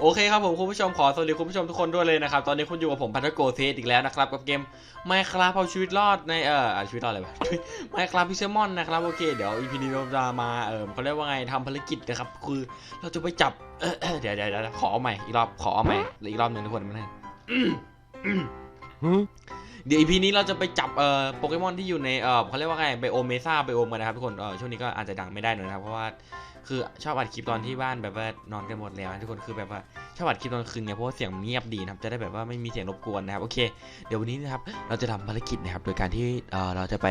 โอเคครับผมคุณผู้ชมขอสวัสดีคุณผู้ชมทุกคนด้วยเลยนะครับ ตอนนี้คุณอยู่กับผมพัทธโกเทสอีกแล้วนะครับ กับเกมไมครับเอาชีวิตรอดในเอ่อชีวิตรอดอะไรวะไมครับพิเซมอนนะครับโอเคเดี๋ยวอีพีนี้เราจะมาเอ่อเขาเรียกว่าไงทำภารกิจนะครับคือเราจะไปจับเออเดี๋ยวเดี๋ยวเดี๋ยวขอเอาใหม่อีกรอบขอเอาใหม่อีกรอบหนึ่งทุกคนมันนะเดี๋ยวอีพีนี้เราจะไปจับเอ่อโปเกมอนที่อยู่ในเอ่อเขาเรียกว่าไงไบโอเมซ่าไบโอมกันนะครับทุกคนเออช่วงนี้ก็อาจจะดังไม่ได้หน่อยนะครับเพราะว่า คือชอบอัดคลิปตอนที่บ้านแบบว่านอนกันหมดแล้วนะทุกคนคือแบบว่าชอบอัดคลิปตอนคืนเนี่ยเพราะว่าเสียงเงียบดีนะครับจะได้แบบว่าไม่มีเสียงรบกวนนะครับโอเค เดี๋ยววันนี้นะครับเราจะทำภารกิจนะครับโดยการที่เราจะไป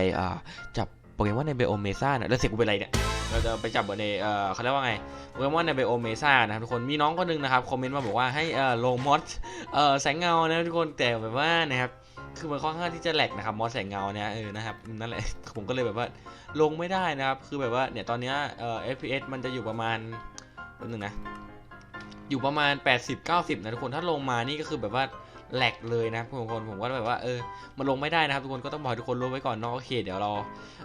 จับโปเกมอนในไบโอเมซ่าเนี่ยแล้วเสียงกูเป็นไรเนี่ยเราจะไปจับในเออเขาเรียกว่าไงโปเกมอนในไบโอเมซ่านะครับทุกคนมีน้องคนหนึงนะครับคอมเมนต์มาบอกว่าให้เออลงมอสเออแสงเงานะทุกคนแต่แบบว่านะครับ คือมันค่อนข้างที่จะแหลกนะครับมอสแสงเงาเนี่ยเออนะครับนั่นแหละผมก็เลยแบบว่าลงไม่ได้นะครับ คือแบบว่าเนี่ยตอนเนี้ยเอ่อ FPS มันจะอยู่ประมาณแป๊บนึงนะอยู่ประมาณ 80-90 นะทุกคนถ้าลงมานี่ก็คือแบบว่า แหลกเลยนะทุกคนผมก็แบบว่าเออมันลงไม่ได้นะครับทุกคนก็ต้องบอกทุกคนรู้ไว้ก่อนเนาะโอเคเดี๋ยวเรา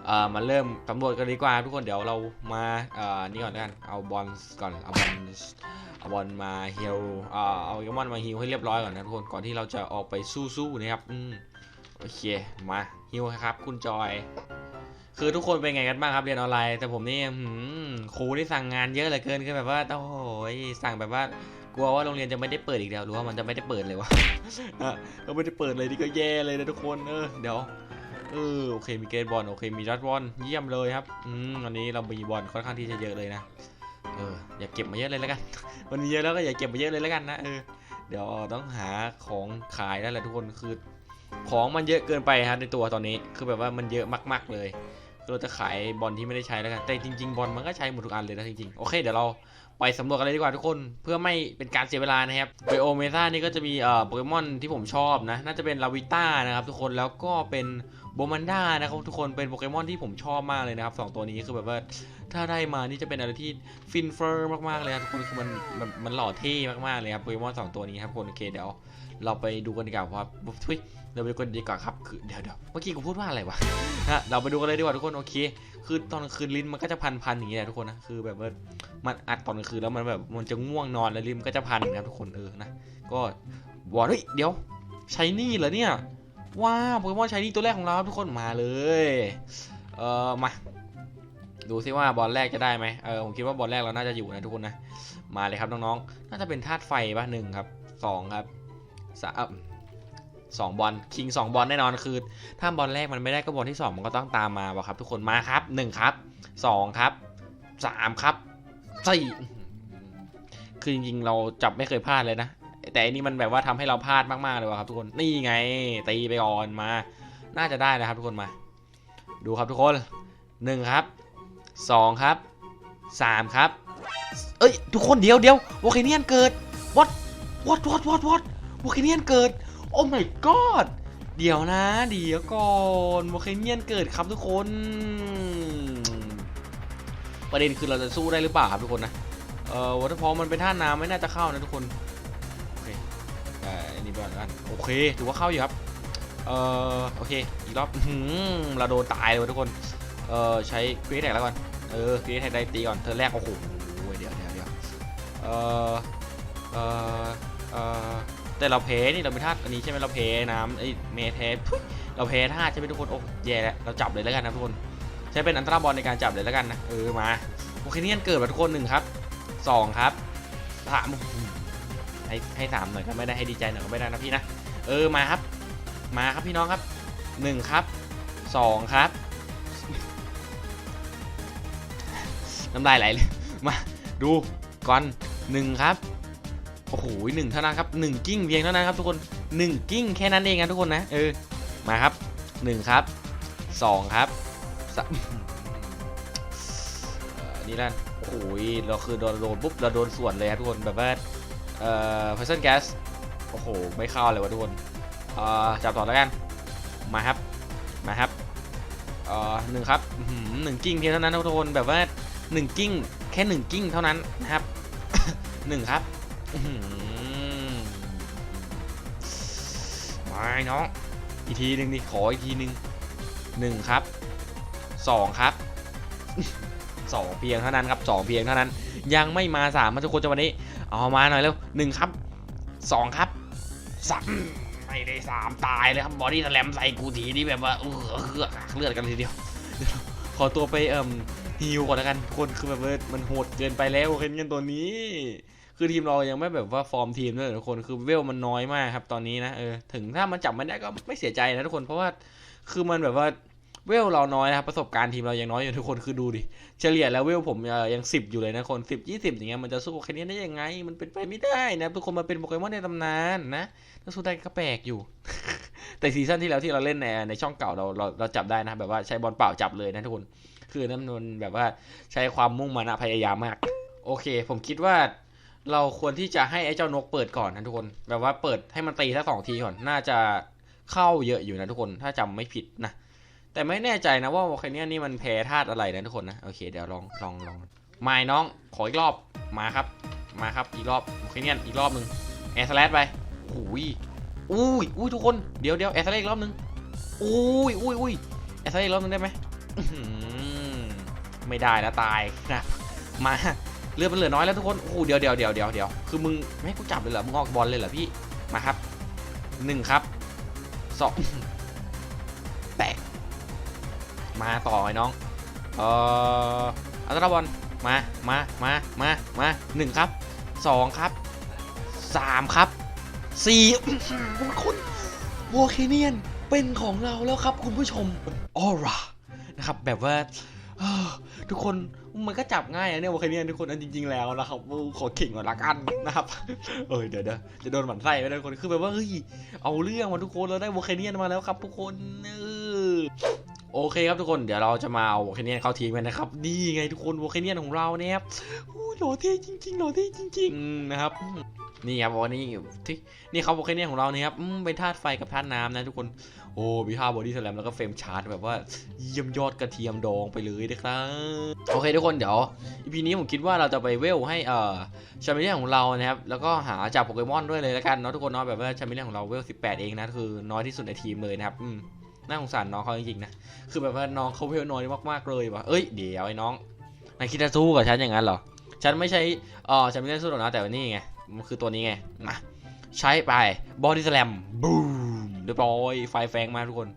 เอ่อมาเริ่มสำรวจกันดีกว่าทุกคนเดี๋ยวเรามาเอ่อนี่ก่อนกันเอาบอลก่อนเอาบอลเอาบอลมาฮิลเอ่อเอาเกมอนมาฮิลให้เรียบร้อยก่อนนะทุกคนก่อนที่เราจะออกไปสู้ๆนะครับอืมโอเคมาฮิลครับ คุณจอยคือทุกคนเป็นไงกันบ้างครับเรียนออนไลน์แต่ผมนี่หืมครูที่สั่งงานเยอะเหลือเกินคือแบบว่าโอ้โหสั่งแบบว่า กลัวว่าโรงเรียนจะไม่ได้เปิดอีกแล้วหรือว่ามันจะไม่ได้เปิดเลยวะอะก็ไม่ได้เปิดเลยนี่ก็แย่เลยนะทุกคนเออเดี๋ยวเออโอเคมีเกตบอลโอเคมีรัดบอลเยี่ยมเลยครับอืมวันนี้เรามีบอลค่อนข้างที่จะเยอะเลยนะเอออย่าเก็บมาเยอะเลยแล้วกันมันมีเยอะแล้วก็อย่าเก็บมาเยอะเลยแล้วกันนะเออเดี๋ยวต้องหาของขายแล้วแหละทุกคนคือของมันเยอะเกินไปครับในตัวตอนนี้คือแบบว่ามันเยอะมาก ๆเลยเราจะขายบอลที่ไม่ได้ใช้แล้วกันแต่จริง ๆ บอลมันก็ใช้หมดทุกอันเลยนะจริงๆโอเคเดี๋ยวเรา ไปสำรวจกันเลยดีกว่าทุกคนเพื่อไม่เป็นการเสียเวลานะครับไบโอเมซ่านี่ก็จะมีเอ่อโปเกมอนที่ผมชอบนะน่าจะเป็นลาวิต้านะครับทุกคนแล้วก็เป็นโบมันด้านะครับทุกคนเป็นโปเกมอนที่ผมชอบมากเลยนะครับสองตัวนี้คือแบบว่าถ้าได้มานี่จะเป็นอะไรที่ฟินเฟอร์มากๆเลยครับทุกคนคือมันมันมันหล่อเท่มากๆเลยครับโปเกมอนสองตัวนี้ครับทุกคนโอเคเดี๋ยวเราไปดูกันดีกว่าว่าทุย เราไปดูกันดีกว่าครับคือเดี๋ยวเดี๋ยวเมื่อกี้กูพูดว่าอะไรวะฮะเราไปดูกันเลยดีกว่าทุกคนโอเค คือตอนคืนลิ้นมันก็จะพันๆอย่างเนี้แหละทุกคนนะคือแบบว่ามันอัดตอนกลางคืนแล้วมันแบบมันจะง่วงนอนแล้วลิ้นมันก็จะพันนะทุกคนเออนะก็บอกเฮ้ยเดี๋ยวใช้นี่เหรอเนี่ยว้าวโปเกมอนใช้นี่ตัวแรกของเราครับทุกคนมาเลยเออมาดูซิว่าบอลแรกจะได้ไหมเออผมคิดว่าบอลแรกเราน่าจะอยู่นะทุกคนนะ มาเลยครับน้องๆ น่าจะเป็นธาตุไฟป่ะหนึ่งครับสองครับสาม สองบอลคิงสองบอลแน่นอนคือ ถ้าบอลแรกมันไม่ได้ก็บอลที่ 2 มันก็ต้องตามมาวะครับ ทุกคนมาครับ1ครับ2ครับ3ครับสี่คือจริงๆเราจับไม่เคยพลาดเลยนะ แต่อันนี้มันแบบว่าทำให้เราพลาดมากๆเลยวะครับ ทุกคนนี่ไงตีไปก่อนมา น่าจะได้นะครับ ทุกคนมา ดูครับทุกคน1ครับ2ครับ3ครับเอ้ยทุกคนเดี๋ยวเดี๋ยววอคเนียนเกิด what what what what what วอคเนียนเกิด โอ้ my god เดี๋ยวนะ เดี๋ยวก่อนโมเคเนียนเกิดครับทุกคน ประเด็นคือเราจะสู้ได้หรือเปล่าครับทุกคนนะ เอ่อวอเตอร์พอมันเป็นท่าน้ำไม่น่าจะเข้านะทุกคน โอเคเอ่ออันนี้ไปก่อนกันโอเค ถือว่าเข้าอยู่ครับ เอ่อ โอเค อีกรอบเราโดนตายเลยทุกคน เอ่อ ใช้ครีแท็กแล้วก่อน เออครีแท็กได้ตีก่อน เธอแรก โอ้โห เดี๋ยวเดี๋ยวเดี๋ยวเอ่อ เอ่อ เอ่อ แต่เราเพนี่เราไม่ธาตุอันนี้ใช่ไหมเราเพน้ำไอ้เมเทสเราเพธาตุใช่ไหมทุกคนโอ้แย่แล้วเราจับเลยแล้วกันนะทุกคนใช้เป็นอันตราบอลในการจับเลยแล้วกันนะเออมาโอเคนี่เกิดมาทุกคนหนึ่งครับสองครับสามให้ให้สามหน่อยก็ไม่ได้ให้ดีใจหน่อยก็ไม่ได้นะพี่นะเออมาครับมาครับพี่น้องครับหนึ่งครับสองครับน้ำลายไหลเลยมาดูก่อนหนึ่งครับ โอ้โหหนึ่งเท่านั้นครับหนึ่งกิ้งเพียงเท่านั้นครับทุกคนหนึ่งกิ้งแค่นั้นเองนะทุกคนนะเออมาครับหนึ่งครับสองครับสามนี่นั่นโอ้โหเราคือโดนโดนปุ๊บเราโดนส่วนเลยครับทุกคนแบบว่าเอ่อ poison gas โอ้โหไม่เข้าเลยวะทุกคนเอ่อจับต่อแล้วกันมาครับมาครับเอ่อหนึ่งครับหนึ่งกิ้งเพียงเท่านั้นนะทุกคนแบบว่าหนึ่งกิ้งแค่หนึ่งกิ้งเท่านั้นนะครับหนึ่งครับ ไม่น้อง อีกทีหนึ่งนี่ขออีกทีหนึ่งหนึ่งครับสองครับสองเพียงเท่านั้นครับสองเพียงเท่านั้น ยังไม่มาสามทุกคนจะวันนี้ เอามาหน่อยเร็วหนึ่งครับสองครับสามไม่ได้สามตายเลยครับบอดี้สแลมใส่กูทีนี่แบบว่าเออเลือดเลือดกันทีเดียว ขอตัวไปเอ่มฮิวก่อนแล้วกันคนคือแบบมันโหดเกินไปแล้วเห็นกันตัวนี้ คือทีมเรายังไม่แบบว่าฟอร์มทีมด้วยทุกคนคือเวลมันน้อยมากครับตอนนี้นะเออถึงถ้ามันจับไม่ได้ก็ไม่เสียใจนะทุกคนเพราะว่าคือมันแบบว่าเวลเราน้อยนะครับประสบการณ์ทีมเรายังน้อยอยู่ทุกคนคือดูดิเฉลี่ยแล้วเวลผมยังสิบอยู่เลยนะคนสิบยี่สิบอย่างเงี้ยมันจะสู้แค่นี้ได้ยังไง มันเป็นไปไม่ได้นะทุกคนมันเป็นโปเกมอนในตำนานนะถ้าสู้ได้ก็แปลกอยู่ แต่ซีซั่นที่แล้วที่เราเล่นในในช่องเก่าเราเราเราจับได้นะแบบว่าใช้บอลเปล่าจับเลยนะทุกคนคือนั่นมันแบบว่าใช้ความมุ่งมั่นะพยายามมาก โอเค ผมคิดว่า เราควรที่จะให้ไอ้เจ้านกเปิดก่อนนะทุกคน แบบว่าเปิดให้มันตีสักสองทีก่อน น่าจะเข้าเยอะอยู่นะทุกคน ถ้าจำไม่ผิดนะ แต่ไม่แน่ใจนะว่าโอเคเนียนี่มันแพ้ธาตุอะไรนะทุกคนนะ โอเคเดี๋ยวลองลองลองไม่น้อง ขออีกรอบ มาครับ มาครับ อีกรอบโอเคเนียอีกรอบหนึ่งแอร์สแลดไปอุ้ยอุ้ยอุ้ยทุกคน เดี๋ยวเดี๋ยวแอร์สแลดอีกรอบหนึ่งอุ้ยอุ้ยอุ้ยแอร์สแลดอีกรอบหนึ่งได้ไหมไม่ได้แล้วตายนะ มา เลือดมันเหลือน้อยแล้วทุกคนโอ้โหเดี๋ยวเดี๋ยวเดี๋ยวเดี๋ยวเดี๋ยวคือมึงไม่ให้กูจับเลยเหรอมึงออกบอลเลยเหรอพี่มาครับหนึ่งครับสองแตกมาต่อไอ้น้องเอ่ออัลตราบอลมามามามามาหนึ่งครับสองครับสามครับสี่คุณวอลเคเนียนเป็นของเราแล้วครับคุณผู้ชมออร่านะครับแบบว่าทุกคน มันก็จับง่ายนะเนี่ยวอลเคเนียนทุกคนอันจริง ๆ แล้วนะครับขอเข่งก่อนละกันนะครับ เออเดี๋ยวเดี๋ยวจะโดนหมันไส้ไปทุกคนคือแบบว่าเฮ้ยเอาเรื่องมาทุกคนเราได้วอลเคเนียนมาแล้วครับ ทุกคนเออโอเคครับทุกคนเดี๋ยวเราจะมาเอาโวคเนียนเข้าทีมกันนะครับนี่ไงทุกคนโวคเนียนของเราเนี่ยครับอู้หล่อเท่จริงๆหล่อเท่จริงๆนะครับนี่ครับวันนี้ที่นี่เขาโวคเนียนของเราเนี่ยครับเป็นธาตุไฟกับธาตุน้ำนะทุกคน โอ้มีท่าบอดี้สแลมแล้วก็เฟรมชาร์จแบบว่าเยี่ยมยอดกระเทียมดองไปเลยนะครับโอเคทุกคนเดี๋ยวอีพีนี้ผมคิดว่าเราจะไปเวลให้เอ่อชาเมเลียของเรานะครับแล้วก็หาจับโปเกมอนด้วยเลยแล้วกันเนาะทุกคนเนาะแบบว่าชาเมเลียของเราเวล18 เองนะคือน้อยที่สุดในทีมเลยนะครับอืมน่าสงสารน้องเขาจริงๆนะคือแบบว่าน้องเขาเวลน้อยมากๆเลยว่ะเอ้ยเดี๋ยวไอ้น้องนายคิดจะสู้กับฉันอย่างนั้นเหรอฉันไม่ใช่เออฉันไม่ได้สู้หรอกนะแต่ว่านี่ไงมันคือตัวนี้ไงมาใช้ไปบอดี้สแลมบูม เรียบร้อยไฟแฟงมาทุกคน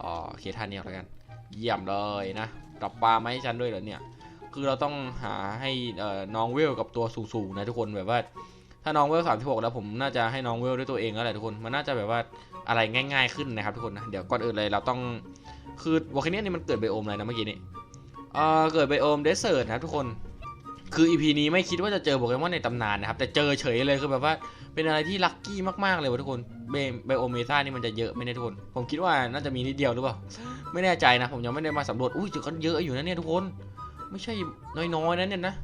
อ๋อโอเคท่านี้แล้วกัน เยี่ยมเลยนะดรอปปลามาให้ฉันด้วยเหรอเนี่ย คือเราต้องหาให้น้องเวลกับตัวสูงๆนะทุกคนแบบว่า ถ้าน้องเวลสามสิบหกแล้วผมน่าจะให้น้องเวลด้วยตัวเองแล้วแหละทุกคนมันน่าจะแบบว่าอะไรง่าย ๆขึ้นนะครับทุกคนนะเดี๋ยวก่อนอื่นเลยเราต้องคือวอลคเนียนนี่มันเกิดไบโอมอะไรนะเมื่อกี้นี้เออเกิดไบโอมเดสเซิร์ตนะทุกคน คืออีพีนี้ไม่คิดว่าจะเจอโปเกมอนในตำนานนะครับ แต่เจอเฉยเลยคือแบบว่าเป็นอะไรที่ลัคกี้มากๆเลยวะทุกคนเบไบโอเมซ่านี่มันจะเยอะไหมเนี่ยทุกคน ผมคิดว่าน่าจะมีนิดเดียวหรือเปล่า ไม่แน่ใจนะ ผมยังไม่ได้มาสำรวจอุ้ยเจอกันเยอะอยู่นะเนี่ยทุกคน ไม่ใช่น้อยๆนะเนี่ยนะ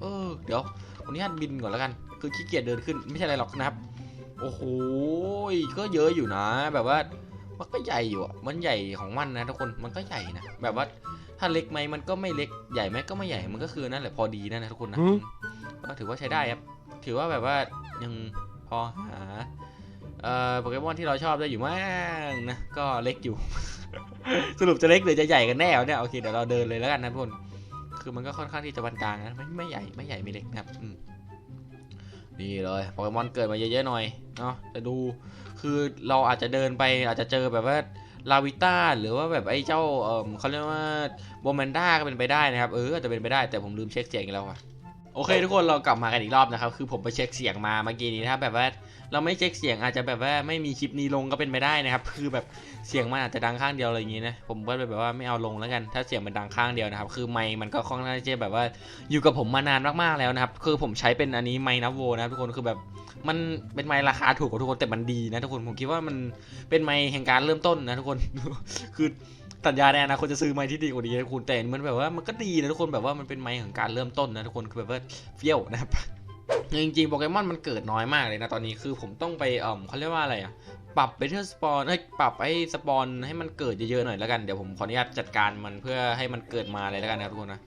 เออเดี๋ยววันนี้หัดบินก่อนแล้วกัน คือขี้เกียจเดินขึ้นไม่ใช่อะไรหรอกนะครับ โอ้โหก็เยอะอยู่นะ แบบว่า มันก็ใหญ่อยู่อะมันใหญ่ของมันนะทุกคน มันก็ใหญ่นะ แบบว่าถ้าเล็กไหมมันก็ไม่เล็ก ใหญ่ไหมก็ไม่ใหญ่ มันก็คือนั่นแหละพอดีนั่นนะทุกคนนะอืมก็ถือว่าใช้ได้ครับ ถือว่าแบบว่ายังพอหาเอ่อโปเกมอนที่เราชอบได้อยู่มากนะ ก็เล็กอยู่ สรุปจะเล็กหรือจะใหญ่กันแน่วะเนี่ย โอเคเดี๋ยวเราเดินเลยแล้วกันนะทุกคน คือมันก็ค่อนข้างที่จะปานกลางนะ ไม่ไม่ใหญ่ไม่ใหญ่ไม่เล็กนะครับอืม นี่เลยโปเกมอนเกิดมาเยอะๆหน่อยเนาะแต่ดูคือเราอาจจะเดินไปอาจจะเจอแบบว่าลาวิต้าหรือว่าแบบไอ้เจ้าเออเขาเรียกว่าโบแมนด้าก็เป็นไปได้นะครับเอออาจจะเป็นไปได้แต่ผมลืมเช็คเสียงอีกแล้วอะโอเคทุกคนเรากลับมากันอีกรอบนะครับคือผมไปเช็คเสียงมาเมื่อกี้นี้นะครับแบบว่า เราไม่เช็คเสียงอาจจะแบบว่าไม่มีคลิปนี้ลงก็เป็นไปได้นะครับ คือแบบเสียงมันอาจจะดังข้างเดียวอะไรอย่างงี้นะผมก็แบบว่าไม่เอาลงแล้วกัน ถ้าเสียงมันดังข้างเดียวนะครับ คือไมค์มันก็ค่อนข้างจะแบบว่าอยู่กับผมมานานมากๆแล้วนะครับ คือผมใช้เป็นอันนี้ไมค์นับโวนะครับทุกคนคือแบบมันเป็นไม้ราคาถูกกว่าทุกคนแต่มันดีนะทุกคนผมคิดว่ามันเป็นไม้แห่งการเริ่มต้นนะทุกคนคือสัญญาในอนาคตจะซื้อไม้ที่ดีกว่านี้นะทุกคนแต่มันแบบว่ามันก็ดีนะทุกคนแบบว่ามันเป็นไม้แห่งการเริ่มต้นนะทุกคนคือแบบว่าเฟี้ยวนะครับ จริงๆโปเกมอนมันเกิดน้อยมากเลยนะตอนนี้คือผมต้องไปเอ่อเขาเรียกว่าอะไรอะปรับเบเทอร์สปอนให้ปรับให้สปอนให้มันเกิดเยอะๆหน่อยแล้วกันเดี๋ยวผมขออนุญาตจัดการมันเพื่อให้มันเกิดมาเลยแล้วกันนะทุกคนนะ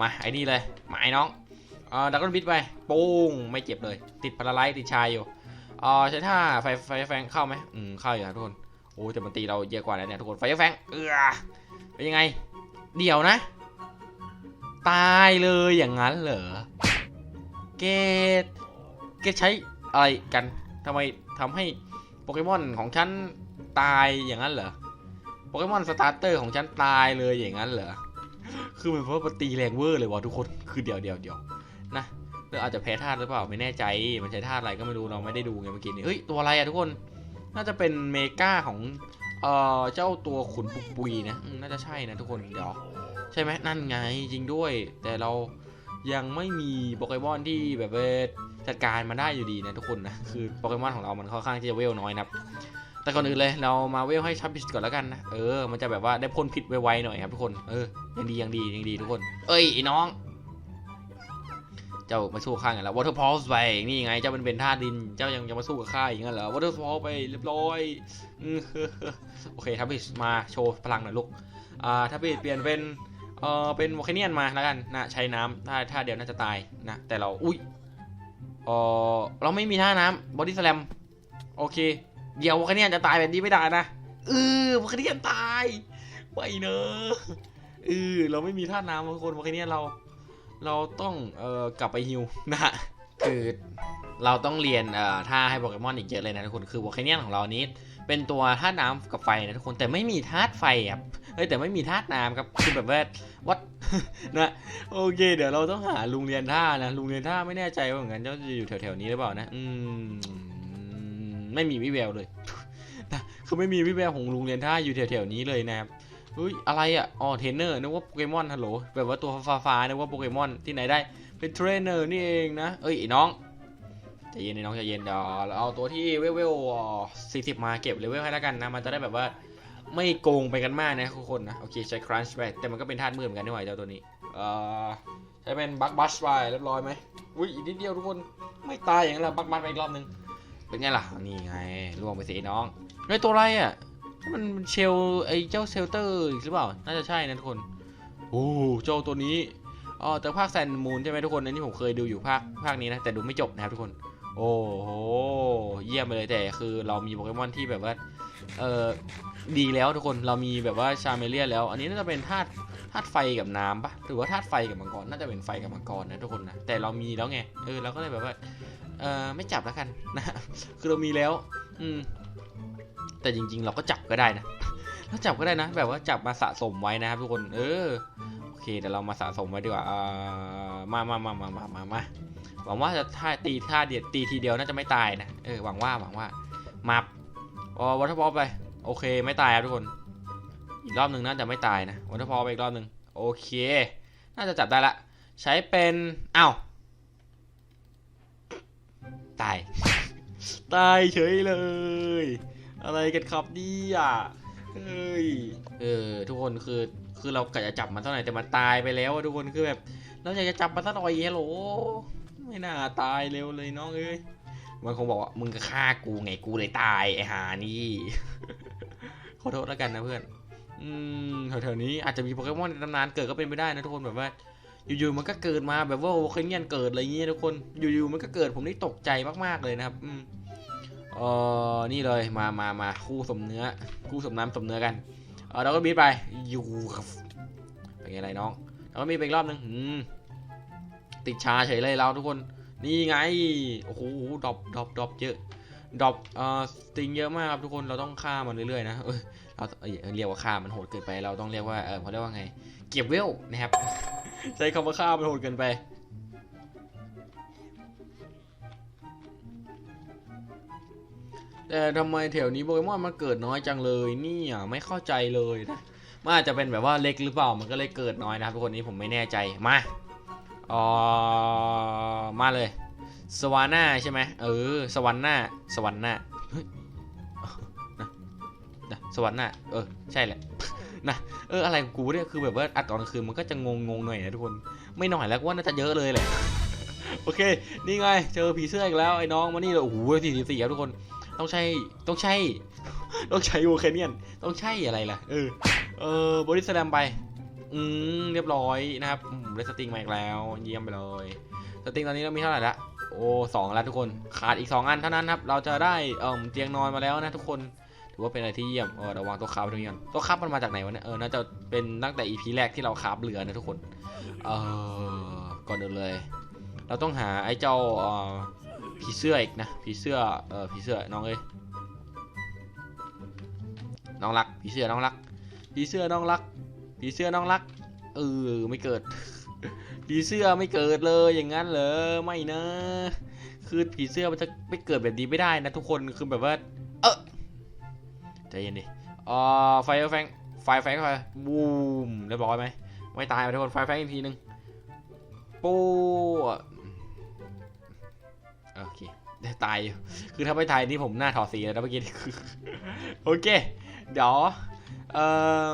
มาไอ้นี่เลยมาไอ้น้องเอ่อดักกอนบิดไปป้งไม่เจ็บเลย ติดพาราไลท์ติดชายอยู่เอ๋อใช้ท่าไฟไฟแฟงเข้าไหมอืมเข้าอยู่ครับทุกคนโอ้แต่มันตีเราเยอะกว่าแล้วเนี่ยทุกคนไฟแฟงเออเป็นยังไง เดี๋ยวนะ ตายเลยอย่างนั้นเหรอ เกตแกใช้อะไรกันทำไมทำให้โปเกมอนของฉันตายอย่างนั้นเหรอ โปเกมอนสตาร์เตอร์ของฉันตายเลยอย่างนั้นเหรอ คือมันเพราะว่าตีแรงเวอร์เลยวะทุกคน คือเดี๋ยวเดี๋ยวเดี๋ยวนะเราอาจจะแพ้ธาตุหรือเปล่าไม่แน่ใจ มันใช้ธาตุอะไรก็ไม่รู้เราไม่ได้ดูไงเมื่อกี้นี้เฮ้ยตัวอะไรอะทุกคน น่าจะเป็นเมกาของเอ่อเจ้าตัวขุนปุกปุยนะ น่าจะใช่นะทุกคนเดี๋ยวใช่ไหมนั่นไงจริงด้วย แต่เรา ยังไม่มีโปเกมอนที่แบบจัดการมันได้อยู่ดีนะทุกคนนะคือโปเกมอนของเรามันค่อนข้างที่จะเวลน้อยนะครับแต่ก่อนอื่นเลยเรามาเวลให้ชับบิสก่อนแล้วกันนะเออมันจะแบบว่าได้พ่นพิษไวๆหน่อยครับทุกคนเออยังดียังดียังดีทุกคน เอ้ยไอ้น้อง เจ้ามาสู้ข้าไงแล้ววอเตอร์พอลไปนี่ไงเจ้าเป็นเป็นท่าดินเจ้ายังจะมาสู้กับข้าอย่างนั้นเหรอวอเตอร์พอลไปเรียบร้อยโอเคทับบิสมาโชว์พลังหน่อยลูกอ่าทับบิสเปลี่ยนเป็น เออเป็นวอลคเนียนมาแล้วกันนะใช้น้ำถ้าถ้าเดียวน่าจะตายนะแต่เราอุ้ยเออเราไม่มีท่าน้ำบอดี้สแลมโอเค เดี๋ยววอลคเนียนจะตายแบบนี้ไม่ได้นะเออวอลคเนียนตายไม่เนอะเออเราไม่มีท่าน้ำทุกคนวอลคเนียนเรา เราต้องเอ่อกลับไปฮิวนะฮะคือเราต้องเรียนเอ่อท่าให้โปเกมอนอีกเยอะเลยนะทุกคนคือวอลคเนียนของเรานี้ เป็นตัวธาน้ำกับไฟนะทุกคนแต่ไม่มีธาตุไฟครับ เอ้ยแต่ไม่มีธาตุน้ำครับคือแบบว่าวัดนะโอเค เดี๋ยวเราต้องหาลุงเรียนท่านะลุงเรียนท่าไม่แน่ใจว่าเหมือนกันเจ้าจะอยู่แถวๆนี้หรือเปล่านะอืมไม่มีวิแววเลยนะคือไม่มีวิแววของลุงเรียนท่าอยู่แถวๆนี้เลยนะครับเฮ้ยอะไรอะอ๋อเทรนเนอร์นึกว่าโปเกมอนฮัลโหลแบบว่าตัวฟ้าๆนึกว่าโปเกมอนที่ไหนได้เป็นเทรนเนอร์นี่เองนะเอ้ยน้องใจเย็นน้องใจเย็นเดี๋ยวเราเอาตัวที่เวลเวลสี่สิบมาเก็บเลเวลให้แล้วกันนะ มันจะได้แบบว่า ไม่โกงไปกันมากนะทุกคนนะ โอเค ใช้ครันช์ไป แต่มันก็เป็นธาตุมืดเหมือนกันนี่หว่าเจ้าตัวนี้ เอ่อ ใช้เป็นบักบัชไปเรียบร้อยไหมอุ้ยอีกนิดเดียวทุกคนไม่ตายอย่างนั้นละบักบัชไปอีกรอบนึง เป็นไงล่ะ นี่ไงล่วงไปสิน้องเฮ้ตัวอะไรอะมันเชลไอ้เจ้าเชลเตอร์หรือเปล่า น่าจะใช่นะทุกคนโอ้เจ้าตัวนี้อ๋อแต่ภาคแซนมูนใช่ไหมทุกคนอันนี้ผมเคยดูอยู่ภาคภาคนี้นะแต่ดูไม่จบนะครับทุกคน โอ้โหเยี่ยมไปเลยแต่คือเรามีโปเกมอนที่แบบว่าเออ ดีแล้วทุกคนเรามีแบบว่าชาเมเลียแล้ว อันนี้น่าจะเป็นธาตุธาตุไฟกับน้ำปะหรือว่าธาตุไฟกับมังกรน่าจะเป็นไฟกับมังกรนะทุกคนนะแต่เรามีแล้วไงเออเราก็เลยแบบว่าเออไม่จับแล้วกันนะคือเรามีแล้ว อืม แต่จริง ๆ เราก็จับก็ได้นะถ้าจับก็ได้นะ แบบว่าจับมาสะสมไว้นะครับทุกคน เออโอเคเดี๋ยวเรามาสะสมไว้ดีกว่าเอ่ามามามามามามามาหวังว่าจะท่าตีท่าเดียวตีทีเดียวน่าจะไม่ตายนะเออหวังว่าหวังว่ามาอ๋อวัตถุพอไป โอเคไม่ตายครับทุกคน อีกรอบหนึ่งน่าจะไม่ตายนะวัตถุพอไปอีกรอบหนึ่งโอเค น่าจะจับได้ละ ใช้เป็นอ้าวตาย ตายเฉยเลย อะไรกันครับเนี่ยเฮ้ยเออทุกคนคือคือเรากะจะจับมันเท่าไหร่แต่มันตายไปแล้วทุกคนคือแบบเราอยากจะจับมันสักหน่อยฮัลโหลไม่น่าตายเร็วเลยน้องเอ้ยมันคงบอกว่ามึงก็ฆ่ากูไงกูเลยตายไอ้หานี่ ขอโทษแล้วกันนะเพื่อน อืมแถวๆนี้อาจจะมีโปเกมอนในตำนานเกิดก็เป็นไปได้นะทุกคนแบบว่า อยู่ๆมันก็เกิดมาแบบว่าโอเคเนียนเกิดอะไรเงี้ยทุกคนอยู่ๆมันก็เกิดผมนี่ตกใจมากๆเลยนะครับ อืมเออนี่เลยมามามาคู่สมเนื้อ คู่สมน้ำสมเนื้อกันเออเราก็บีบไปอยู่ครับเป็นไงไรน้องเราก็บีไปอีกรอบนึงอืมติดชาเฉยเลยเราทุกคน นี่ไง โอ้โหดรอปดรอปดรอปเยอะ ดรอปเอ่อสติงเยอะมากครับทุกคนเราต้องฆ่ามันเรื่อยๆนะเอยเราเรียกว่าฆ่ามันโหดเกินไป เราต้องเรียกว่าเออเขาเรียกว่าไง เก็บเวลนะครับ ใช้คำว่าฆ่ามันโหดเกินไปแต่ทำไมแถวนี้โปเกมอนมันเกิดน้อยจังเลยเนี่ยไม่เข้าใจเลยนะมันอาจจะเป็นแบบว่าเล็กหรือเปล่ามันก็เลยเกิดน้อยนะครับทุกคนนี้ผมไม่แน่ใจมาอ๋อมาเลย สวาน่าใช่ไหมเออ สวรรค์หน้า สวรรค์หน้านะสวรรค์หน้า เออ ใช่แหละ นะ เออ อะไรกูเนี่ย คือแบบว่าอัดตอนกลางคืนมันก็จะงงงๆหน่อยนะทุกคน ไม่หน่อยแล้วว่าน่าจะเยอะเลยแหละ โอเค นี่ไง เจอผีเสื้ออีกแล้วไอ้น้องมานี่เลยโอ้โหสี่สิบสี่ครับทุกคน ต้องใช่ต้องใช่ต้องใช้โวเคเนียน ต้องใช่อะไรล่ะ เออ เออบริสแลมไป อืม เรียบร้อยนะครับอืมได้สติงมาอีกแล้ว เยี่ยมไปเลย สติงตอนนี้เรามีเท่าไหร่ละ โอ้สองแล้วทุกคนขาดอีกสองอันเท่านั้นครับ เราจะได้เอ่อเตียงนอนมาแล้วนะทุกคนถือว่าเป็นอะไรที่เยี่ยมเออระวังตัวคาบตรงนี้ก่อนตัวคาบมันมาจากไหนวะเนี่ยเออน่าจะเป็นตั้งแต่ EP แรกที่เราคาบเรือนะทุกคนเออก่อนอื่นเลย เราต้องหาไอ้เจ้าเอ่อผีเสื้ออีกนะผีเสื้อเออผีเสื้อน้องเอ้ยน้องรักผีเสื้อน้องรักผีเสื้อน้องรักผีเสื้อน้องรักเออไม่เกิด ผีเสื้อไม่เกิดเลยอย่างนั้นเหรอไม่นะคือผีเสื้อมันจะไม่เกิดแบบนี้ไม่ได้นะทุกคนคือแบบว่าเออใจเย็นดิอ่าไฟแฟงไฟแฟงไฟบูมเรียบร้อยไหมไม่ตายไปทุกคนไฟแฟงอีกทีหนึงปู่โอเคได้ตายอยู่คือถ้าไม่ตายนี่ผมหน้าถอดสีแล้วนะเมื่อกี้โอเค เดี๋ยวเอ่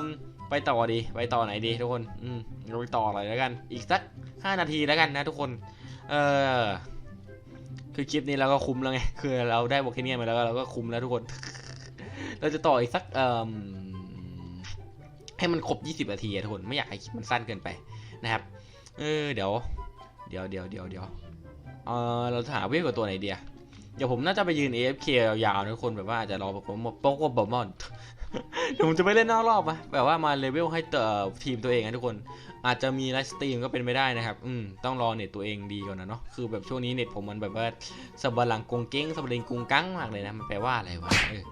อไปต่อดี ไปต่อไหนดีทุกคน อืมเราไปต่ออะไรแล้วกัน อีกสัก ห้านาทีแล้วกันนะทุกคน เออคือคลิปนี้เราก็คุ้มแล้วไง คือเราได้บอกแค่นี้มาแล้วเราก็คุ้มแล้วทุกคน เราจะต่ออีกสักเอ่อให้มันครบ 20 นาทีทุกคนไม่อยากให้คลิปมันสั้นเกินไปนะครับ เออเดี๋ยว เดี๋ยวเดี๋ยวเดี๋ยวเดี๋ยวเออเราหาเวฟกับตัวไหนเดียเดี๋ยวผมน่าจะไปยืน AFK ยาวๆนะทุกคนแบบว่าอาจจะรอโปเกมอนโปเกมอนเดี๋ยวผมจะไปเล่นนอกรอบอะแบบว่ามาเลเวลให้เต่อทีมตัวเองนะทุกคน อาจจะมีไลฟ์สตรีมก็เป็นไม่ได้นะครับ อืมต้องรอเน็ตตัวเองดีก่อนนะเนาะ คือแบบช่วงนี้เน็ตผมมันแบบว่าสบลังกงเก้งสบลังกงกังมากเลยนะ มันแปลว่าอะไรวะ เออ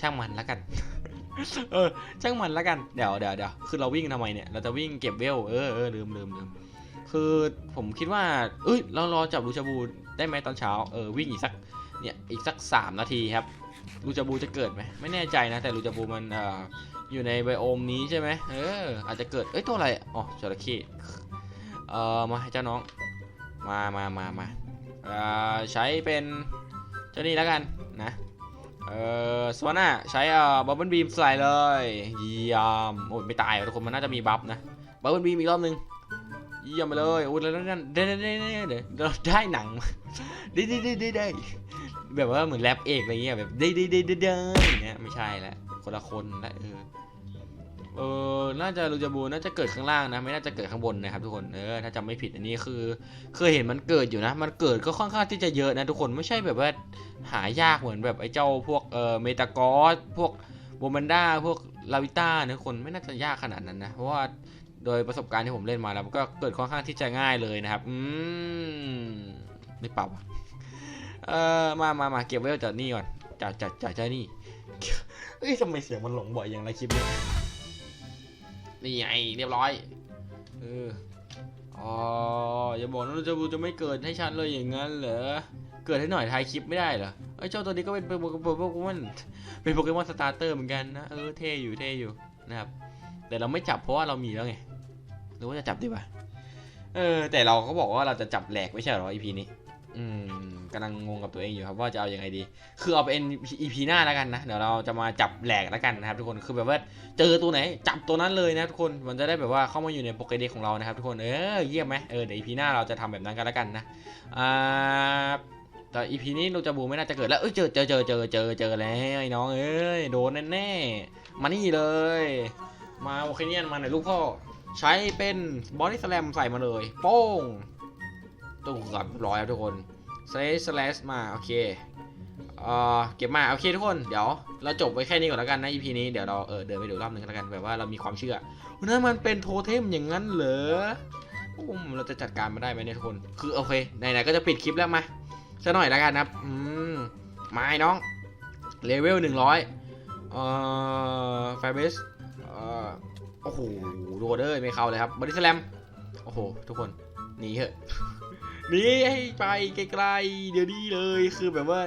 ช่างมันละกัน เออ ช่างมันละกัน เดี๋ยวเดี๋ยวเดี๋ยวคือเราวิ่งทำไมเนี่ย เราจะวิ่งเก็บเวล เออเออลืมลืมลืมคือผมคิดว่า เอ้ย เรารอจับลูชาบูได้ไหมตอนเช้า เออ วิ่งอีกสัก เนี่ย อีกสักสามนาทีครับลูชาบูจะเกิดไหมไม่แน่ใจนะ แต่ลูชาบูมันเอ่อ อยู่ในไบโอมนี้ใช่ไหมเออ อาจจะเกิด เอ้ย ตัวอะไร อ๋อจระเข้เอ่อ มาให้เจ้าน้อง มามามามาเอ่อ ใช้เป็นเจ้านี่แล้วกันนะ เอ่อสวาน่าใช้เอ่อบับเบิลบีมใส่เลยเยี่ยมโอ้ยไม่ตายทุกคนมันน่าจะมีบัฟนะบับเบิลบีมอีกรอบหนึงเยี่ยมไปเลยโอ้ยแล้วนั่นได้ได้ได้ได้ได้ได้ได้หนังได้ได้ได้ได้แบบว่าเหมือนแรปเอกอะไรเงี้ยแบบได้ได้ได้ได้เนี่ยไม่ใช่และ คนละคนละเออเออน่าจะลูจาบูน่าจะเกิดข้างล่างนะ ไม่น่าจะเกิดข้างบนนะครับทุกคน เออ ถ้าจำไม่ผิดอันนี้คือ เคยเห็นมันเกิดอยู่นะ มันเกิดก็ค่อนข้างที่จะเยอะนะทุกคน ไม่ใช่แบบว่าหายากเหมือนแบบไอ้เจ้าพวกเออเมตากอส พวกโบมันด้า พวกลาวิต้านะทุกคน ไม่น่าจะยากขนาดนั้นนะ เพราะว่าโดยประสบการณ์ที่ผมเล่นมาแล้วมันก็เกิดค่อนข้างที่จะง่ายเลยนะครับ อืมไม่เป่าอะเออมามามาเก็บไว้จากนี่ก่อน จากจากจากเจ้านี่ อ้ยทำไมเสียงมันหลงบ่อยอย่างไรคลิปนี้นี่ไงเรียบร้อยเอออ๋ออย่าบอกนะจะบูจะไม่เกิดให้ฉันเลยอย่างนั้นเหรอเกิดให้หน่อยทายคลิปไม่ได้เหรอไอ้เจ้าตัวนี้ก็เป็นโปเกมอนเป็นโปเกมอนสตาร์เตอร์เหมือนกันนะเออเท่อยู่เท่อยู่นะครับแต่เราไม่จับเพราะว่าเรามีแล้วไงหรือว่าจะจับดีป่ะเออแต่เราก็บอกว่าเราจะจับแหลกไม่ใช่หรอ EP นี้ อืม กำลังงงกับตัวเองอยู่ครับว่าจะเอาอยัางไงดี คือเอาเป็น EP หน้าแล้วกันนะเดี๋ยวเราจะมาจับแหลกแล้วกันนะครับทุกคนคือแบบว่าเจอตัวไหนจับตัวนั้นเลยนะทุกคนมันจะได้แบบว่าเข้ามาอยู่ในโปรเกเดของเรานะครับทุกคนเออเยี่ยมไหมเออเดี๋ยวอีพีหน้าเราจะทำแบบนั้นกันแล้วกันนะอ่าแต่อีพีนี้เราจะบูไม่น่าจะเกิดแล้วเอ้ยเจอเจอเจอเจอเจอเจอแล้วไอ้น้องเอ้ยโดนแน่ๆมานี่เลย มาโอเคเนียนมาหน่อยลูกพ่อใช้เป็นบอดี้สแลมใส่มาเลยโป้งตัวกับเรียบร้อยแล้วทุกคน สเลสเลสมา โอเคเอ่อเก็บมา โอเคทุกคน เดี๋ยวเราจบไว้แค่นี้ก่อนแล้วกันนะ EP นี้ เดี๋ยวเราเออเดินไปดูรอบหนึ่งแล้วกัน แบบว่าเรามีความเชื่อนั่นมันเป็นโทเทมอย่างนั้นเหรออุ้มเราจะจัดการมาได้ไหมเนี่ยทุกคน คือโอเค ไหนๆ ก็จะปิดคลิปแล้วมาสักหน่อยแล้วกันนะอืมมาไอ้น้อง เลเวลหนึ่งร้อยเอ่อไฟเบสเอ่อ โอ้โหโรเดอร์ไม่เข้าเลยครับบอดี้สแลม โอ้โห ทุกคน หนีเถอะ นีให้ไปไกลๆ เดี๋ยวนี้เลย คือแบบว่า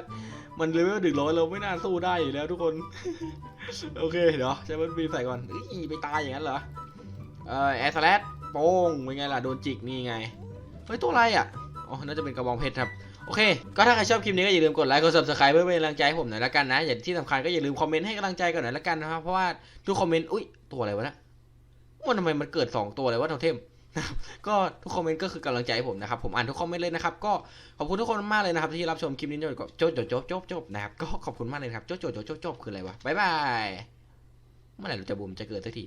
มันเลเวลหนึ่งร้อยเราไม่น่าสู้ได้อยู่แล้วทุกคน โอเคเดี๋ยวใช้บันบีใส่ก่อนอ้ไปตายอย่างนั้นเหรอ เออแอร์สแลดโป้งเป็นไงล่ะ โดนจิกนี่ไง เฮ้ย ตัวอะไรอะ อ๋อ น่าจะเป็นกระบองเพชรครับ โอเค ก็ถ้าใครชอบคลิปนี้ก็อย่าลืมกดไลค์ กด subscribe เพื่อเป็นกำลังใจให้ผมหน่อยละกันนะ อย่างที่สำคัญก็อย่าลืมคอมเมนต์ให้กำลังใจกันหน่อยละกันนะครับ เพราะว่าทุกคอมเมนต์ อุ้ย ตัวอะไรวะนะมันทำไมมันเกิด 2 ตัวเลยวะโทเทม นะครับก็ทุกคอมเมนต์ก็คือกำลังใจให้ผมนะครับ ผมอ่านทุกคอมเมนต์เลยนะครับ ก็ขอบคุณทุกคนมากเลยนะครับ ที่รับชมคลิปนี้จนจบจบจบจบจบนะครับ ก็ขอบคุณมากเลยครับจบจบจบจบจบคืออะไรวะบ๊ายบาย เมื่อไหร่เราจะบูมจะเกิดสักที